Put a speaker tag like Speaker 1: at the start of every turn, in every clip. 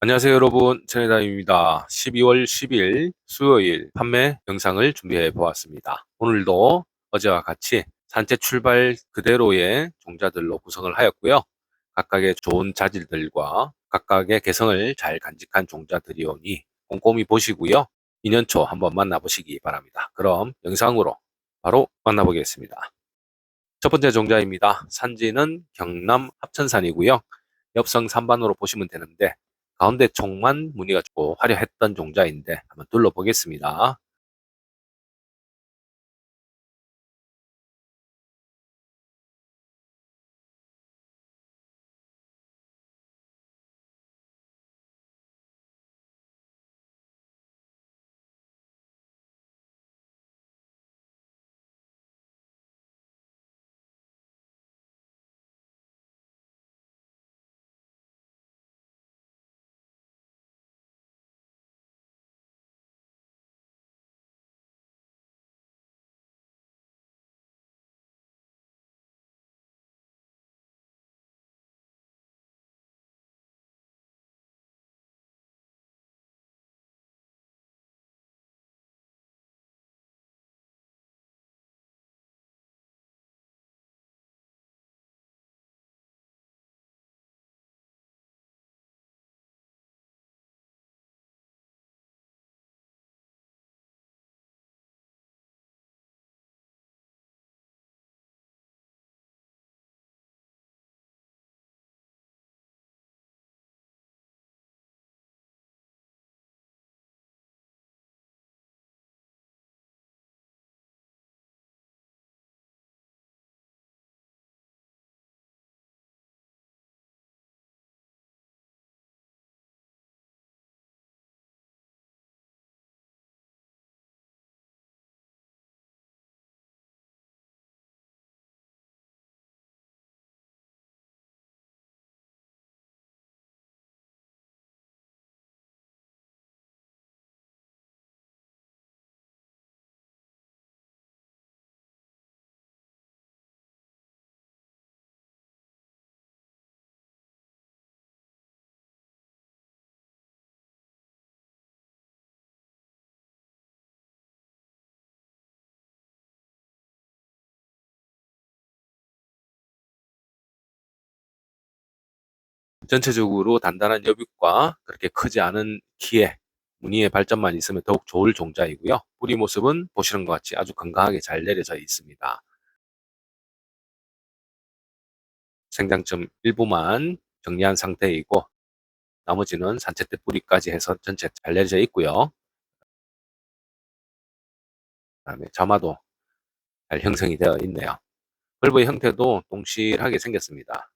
Speaker 1: 안녕하세요 여러분. 천혜다입니다. 12월 10일 수요일 판매 영상을 준비해 보았습니다. 오늘도 어제와 같이 산채 출발 그대로의 종자들로 구성을 하였고요. 각각의 좋은 자질들과 각각의 개성을 잘 간직한 종자들이오니 꼼꼼히 보시고요. 2년초 한번 만나보시기 바랍니다. 그럼 영상으로 바로 만나보겠습니다. 첫 번째 종자입니다. 산지는 경남 합천산이고요. 엽성 3반으로 보시면 되는데 가운데 총만 무늬가 조금 화려했던 종자인데 한번 둘러보겠습니다. 전체적으로 단단한 여백과 그렇게 크지 않은 키에 무늬의 발전만 있으면 더욱 좋을 종자이고요. 뿌리 모습은 보시는 것 같이 아주 건강하게 잘 내려져 있습니다. 생장점 일부만 정리한 상태이고 나머지는 산채대 뿌리까지 해서 전체 잘 내려져 있고요. 그다음에 점화도 잘 형성이 되어 있네요. 벌브의 형태도 동실하게 생겼습니다.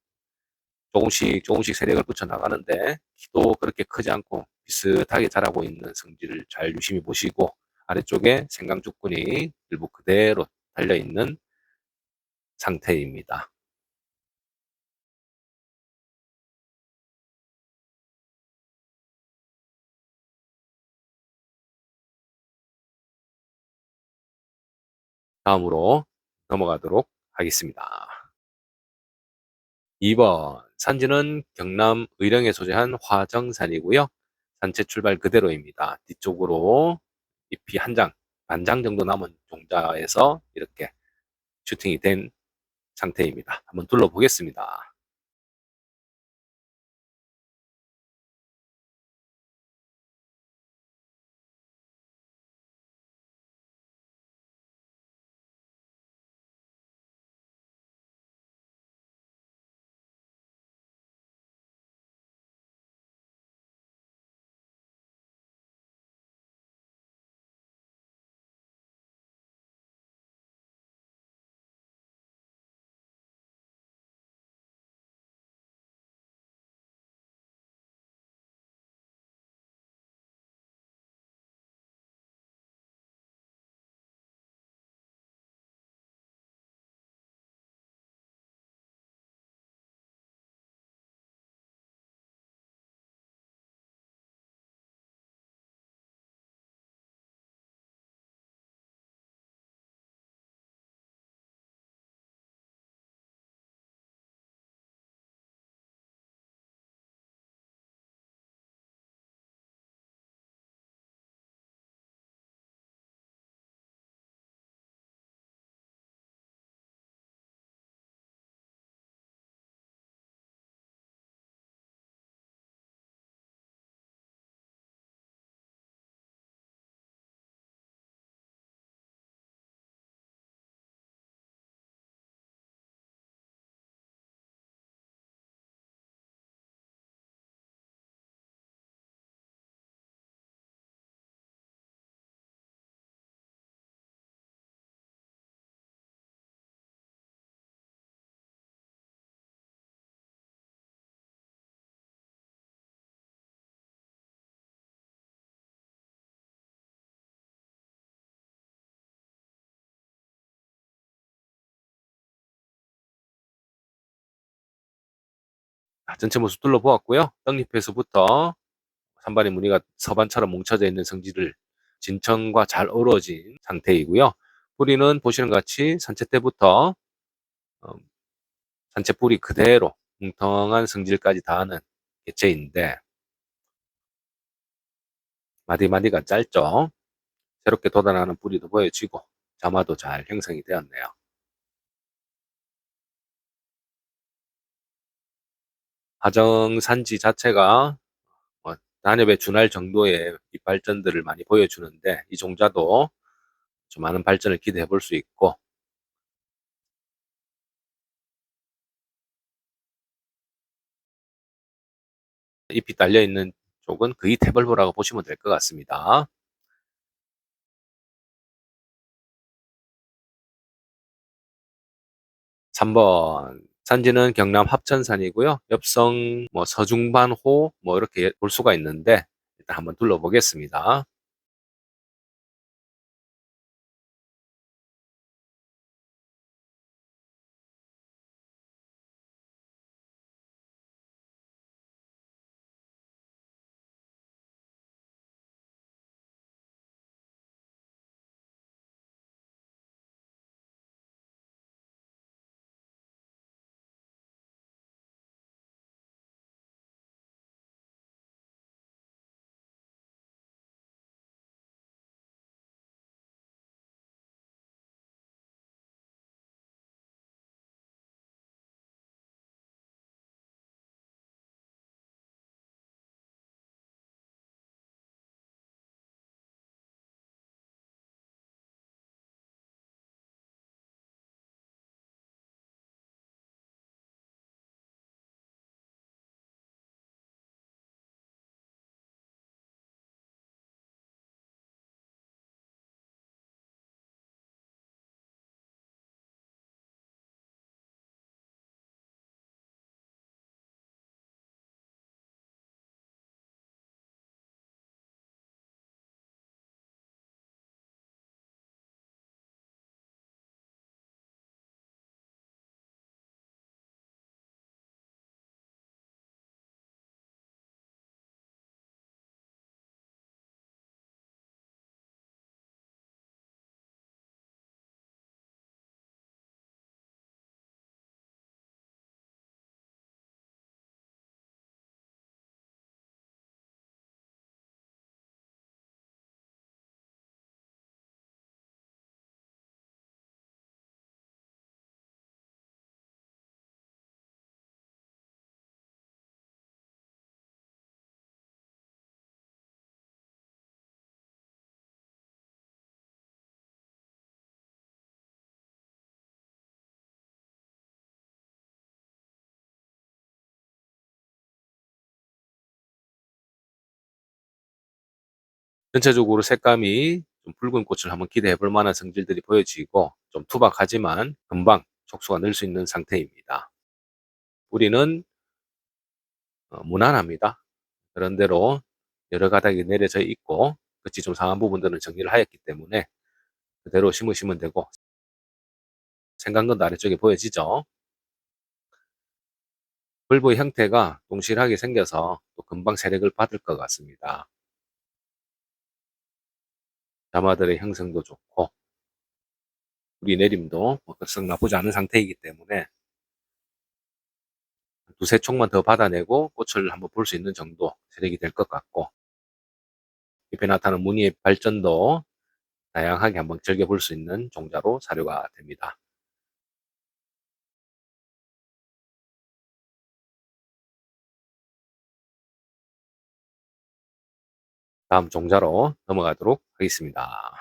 Speaker 1: 조금씩 조금씩 세력을 붙여 나가는데 키도 그렇게 크지 않고 비슷하게 자라고 있는 성질을 잘 유심히 보시고 아래쪽에 생강죽근이 일부 그대로 달려있는 상태입니다. 다음으로 넘어가도록 하겠습니다. 2번 산지는 경남 의령에 소재한 화정산이고요. 산채 출발 그대로입니다. 뒤쪽으로 잎이 한 장, 반 장 정도 남은 종자에서 이렇게 슈팅이 된 상태입니다. 한번 둘러보겠습니다. 전체 모습 둘러보았고요. 떡잎에서부터 산발의 무늬가 서반처럼 뭉쳐져 있는 성질을 진천과 잘 어우러진 상태이고요. 뿌리는 보시는 것 같이 산채 때부터 어, 산채 뿌리 그대로 뭉텅한 성질까지 닿는 개체인데 마디마디가 짧죠. 새롭게 돋아나는 뿌리도 보여지고 자마도 잘 형성이 되었네요. 하정산지 자체가 뭐 단엽에 준할 정도의 잎 발전들을 많이 보여주는데 이 종자도 좀 많은 발전을 기대해 볼 수 있고 잎이 달려 있는 쪽은 거의 태벌보라고 보시면 될 것 같습니다. 3번 산지는 경남 합천산이고요. 엽성, 뭐 서중반호 뭐 이렇게 볼 수가 있는데 일단 한번 둘러보겠습니다. 전체적으로 색감이 좀 붉은 꽃을 한번 기대해 볼 만한 성질들이 보여지고 좀 투박하지만 금방 촉수가 늘 수 있는 상태입니다. 뿌리는 어, 무난합니다. 그런대로 여러 가닥이 내려져 있고 끝이 좀 상한 부분들은 정리를 하였기 때문에 그대로 심으시면 되고 생강근도 아래쪽에 보여지죠. bulb의 형태가 동실하게 생겨서 또 금방 세력을 받을 것 같습니다. 자마들의 형성도 좋고 우리 내림도 썩 나쁘지 않은 상태이기 때문에 두세 촉만 더 받아내고 꽃을 한번 볼 수 있는 정도 세력이 될 것 같고 잎에 나타나는 무늬의 발전도 다양하게 한번 즐겨볼 수 있는 종자로 사료가 됩니다. 다음 종자로 넘어가도록 하겠습니다.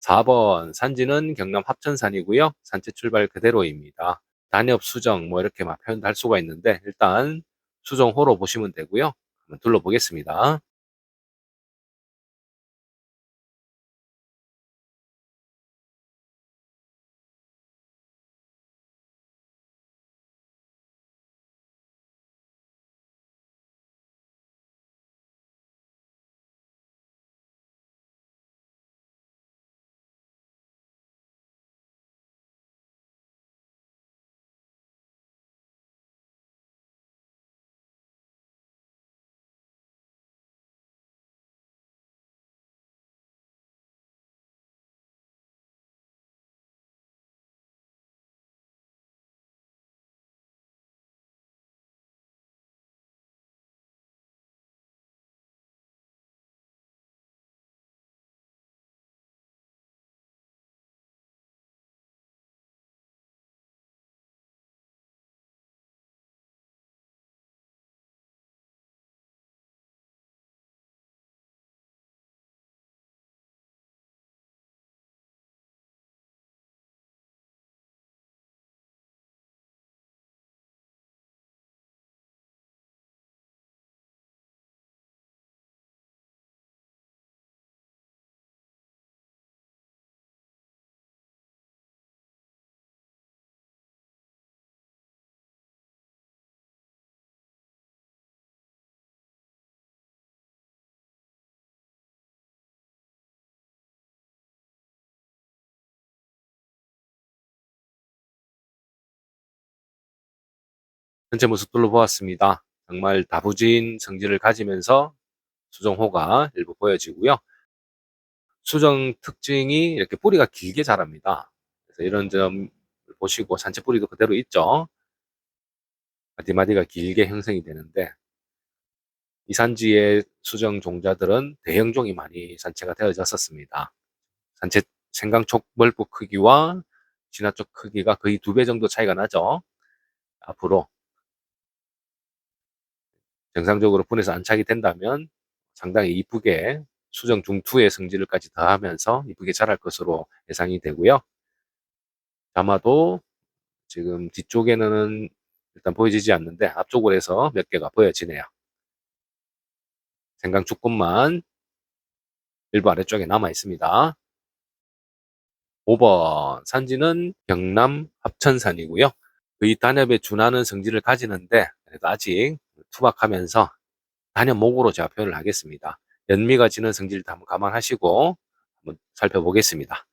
Speaker 1: 4번 산지는 경남 합천산이고요. 산채 출발 그대로입니다. 단엽 수정 뭐 이렇게 막 표현할 수가 있는데 일단 수정호로 보시면 되고요. 한번 둘러보겠습니다. 전체 모습 둘러보았습니다. 정말 다부진 성질을 가지면서 수정호가 일부 보여지고요. 수정 특징이 이렇게 뿌리가 길게 자랍니다. 그래서 이런 점 보시고 산채 뿌리도 그대로 있죠. 마디마디가 길게 형성이 되는데 이 산지의 수정 종자들은 대형종이 많이 산채가 되어졌었습니다. 산채 생강촉 멀프 크기와 진화쪽 크기가 거의 두 배 정도 차이가 나죠. 앞으로 정상적으로 분해서 안착이 된다면 상당히 이쁘게 수정 중투의 성질까지 더하면서 이쁘게 자랄 것으로 예상이 되고요. 아마도 지금 뒤쪽에는 일단 보여지지 않는데 앞쪽으로 해서 몇 개가 보여지네요. 생강축꽃만 일부 아래쪽에 남아 있습니다. 5번 산지는 경남 합천산이고요. 거의 단엽에 준하는 성질을 가지는데 아직 투박하면서 단엽목으로 제가 표현을 하겠습니다. 연미가 지는 성질도 한번 감안하시고 한번 살펴보겠습니다.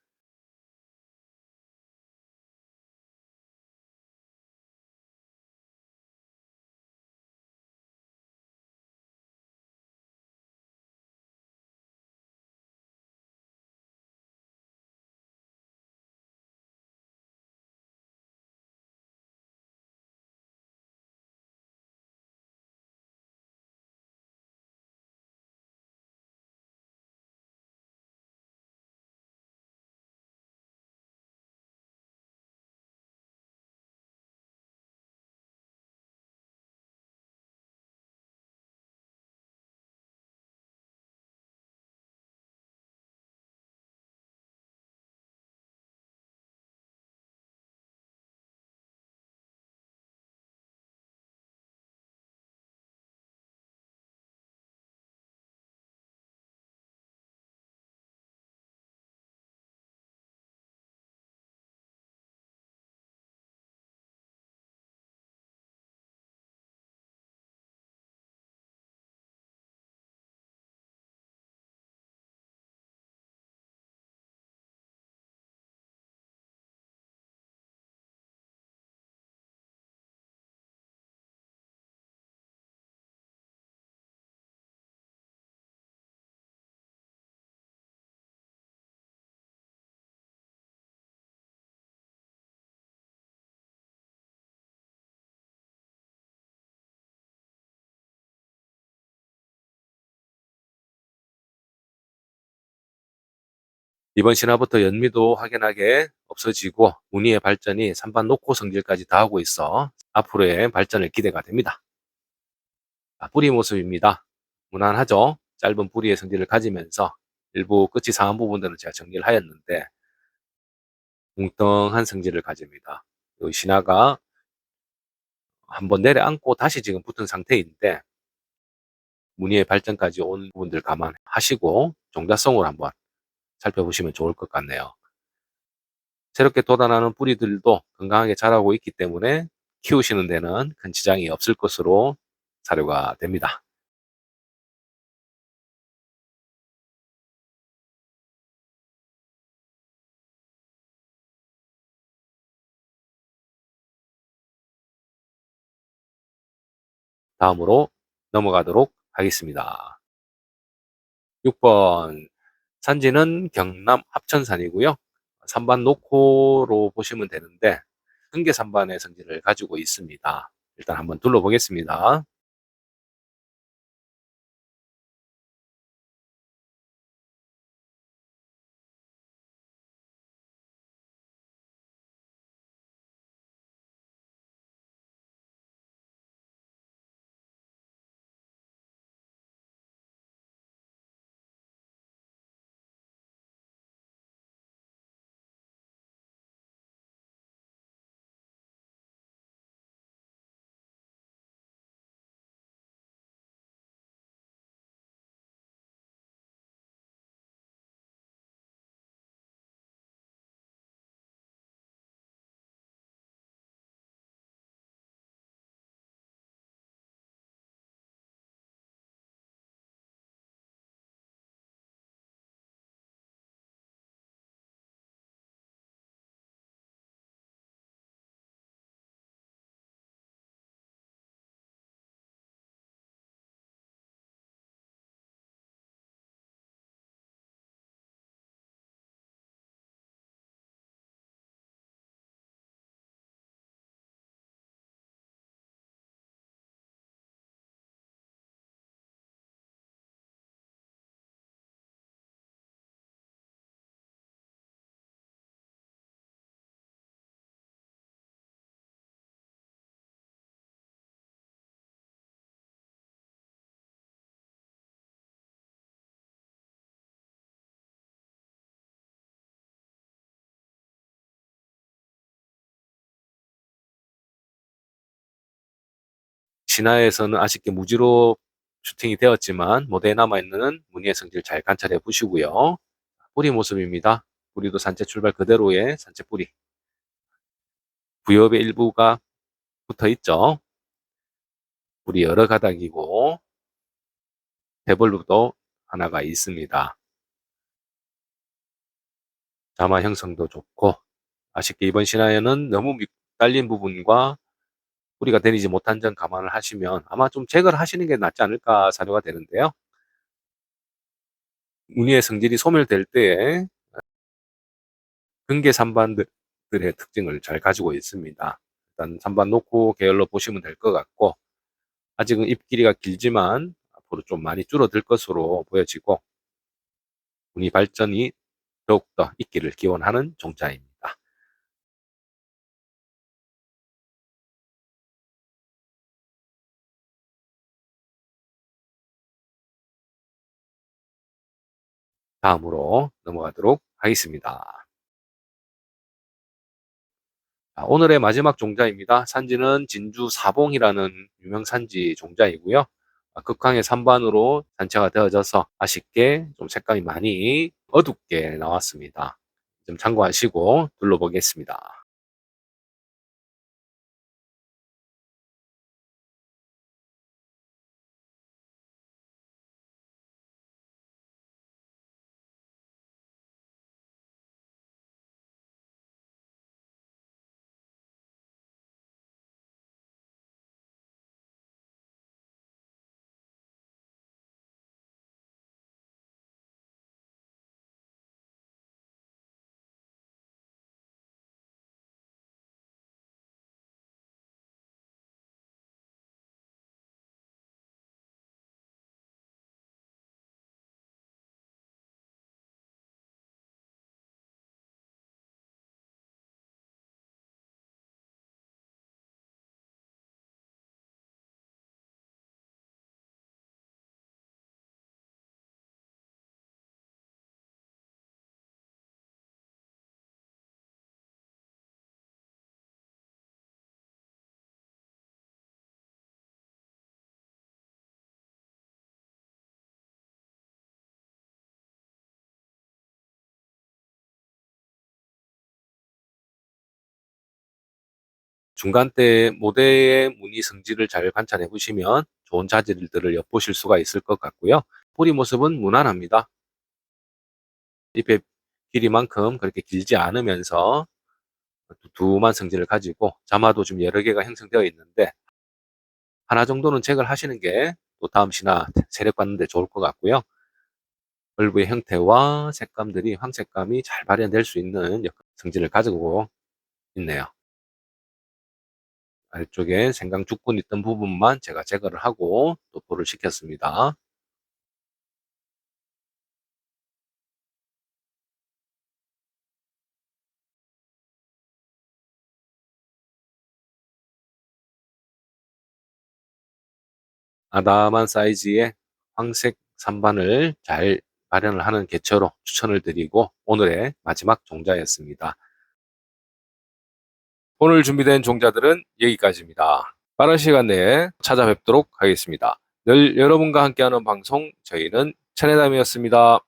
Speaker 1: 이번 신화부터 연미도 확연하게 없어지고 무늬의 발전이 산반 녹호 성질까지 다하고 있어 앞으로의 발전을 기대가 됩니다. 아, 뿌리 모습입니다. 무난하죠? 짧은 뿌리의 성질을 가지면서 일부 끝이 상한 부분들은 제가 정리를 하였는데 뭉텅한 성질을 가집니다. 이 신화가 한번 내려앉고 다시 지금 붙은 상태인데 무늬의 발전까지 온 부분들 감안하시고 종자성을 한번 살펴보시면 좋을 것 같네요. 새롭게 돋아나는 뿌리들도 건강하게 자라고 있기 때문에 키우시는 데는 큰 지장이 없을 것으로 사료가 됩니다. 다음으로 넘어가도록 하겠습니다. 6번 산지는 경남 합천산이고요. 산반 녹호로 보시면 되는데 흥계 산반의 성질을 가지고 있습니다. 일단 한번 둘러보겠습니다. 신화에서는 아쉽게 무지로 슈팅이 되었지만 모대에 남아있는 무늬의 성질 잘 관찰해 보시고요. 뿌리 모습입니다. 뿌리도 산채 출발 그대로의 산채 뿌리. 부엽의 일부가 붙어 있죠. 뿌리 여러 가닥이고 대벌루도 하나가 있습니다. 자마 형성도 좋고 아쉽게 이번 신화에는 너무 딸린 부분과 뿌리가 되리지 못한 점 감안을 하시면 아마 좀 제거를 하시는 게 낫지 않을까 사료가 되는데요. 무늬의 성질이 소멸될 때에 근계 산반들의 특징을 잘 가지고 있습니다. 일단 산반 놓고 계열로 보시면 될 것 같고 아직은 잎 길이가 길지만 앞으로 좀 많이 줄어들 것으로 보여지고 무늬 발전이 더욱더 있기를 기원하는 종자입니다. 다음으로 넘어가도록 하겠습니다. 오늘의 마지막 종자입니다. 산지는 진주 사봉이라는 유명 산지 종자이고요. 극강의 산반으로 단체가 되어져서 아쉽게 좀 색감이 많이 어둡게 나왔습니다. 좀 참고하시고 둘러보겠습니다. 중간 때 모대의 무늬 성질을 잘 관찰해 보시면 좋은 자질들을 엿보실 수가 있을 것 같고요. 뿌리 모습은 무난합니다. 잎의 길이만큼 그렇게 길지 않으면서 두툼한 성질을 가지고 자마도 좀 여러 개가 형성되어 있는데 하나 정도는 체크를 하시는 게 또 다음 시나 세력 받는데 좋을 것 같고요. 얼굴의 형태와 색감들이 황색감이 잘 발현될 수 있는 성질을 가지고 있네요. 아래쪽에 생강 죽분 있던 부분만 제가 제거를 하고 도포를 시켰습니다. 아담한 사이즈의 황색 산반을 잘 마련을 하는 개체로 추천을 드리고 오늘의 마지막 종자였습니다. 오늘 준비된 종자들은 여기까지입니다. 빠른 시간 내에 찾아뵙도록 하겠습니다. 늘 여러분과 함께하는 방송 저희는 차례담이었습니다.